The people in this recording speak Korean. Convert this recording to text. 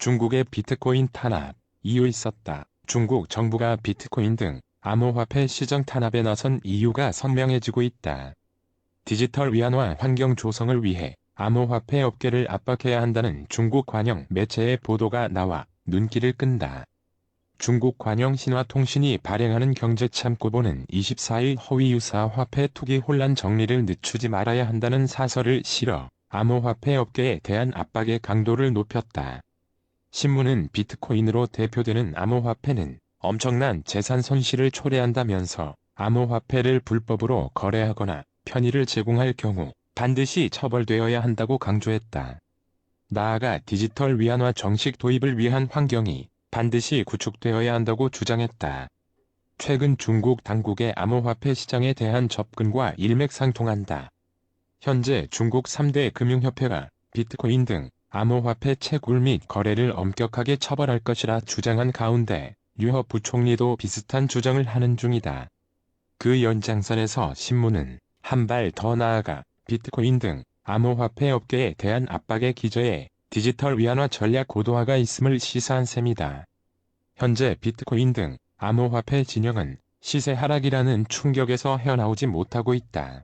중국의 비트코인 탄압, 이유 있었다. 중국 정부가 비트코인 등 암호화폐 시장 탄압에 나선 이유가 선명해지고 있다. 디지털 위안화 환경 조성을 위해 암호화폐 업계를 압박해야 한다는 중국 관영 매체의 보도가 나와 눈길을 끈다. 중국 관영 신화통신이 발행하는 경제 참고보는 24일 허위 유사 화폐 투기 혼란 정리를 늦추지 말아야 한다는 사설을 실어 암호화폐 업계에 대한 압박의 강도를 높였다. 신문은 비트코인으로 대표되는 암호화폐는 엄청난 재산 손실을 초래한다면서 암호화폐를 불법으로 거래하거나 편의를 제공할 경우 반드시 처벌되어야 한다고 강조했다. 나아가 디지털 위안화 정식 도입을 위한 환경이 반드시 구축되어야 한다고 주장했다. 최근 중국 당국의 암호화폐 시장에 대한 접근과 일맥상통한다. 현재 중국 3대 금융협회가 비트코인 등 암호화폐 채굴 및 거래를 엄격하게 처벌할 것이라 주장한 가운데 류허 부총리도 비슷한 주장을 하는 중이다. 그 연장선에서 신문은 한 발 더 나아가 비트코인 등 암호화폐 업계에 대한 압박의 기저에 디지털 위안화 전략 고도화가 있음을 시사한 셈이다. 현재 비트코인 등 암호화폐 진영은 시세 하락이라는 충격에서 헤어나오지 못하고 있다.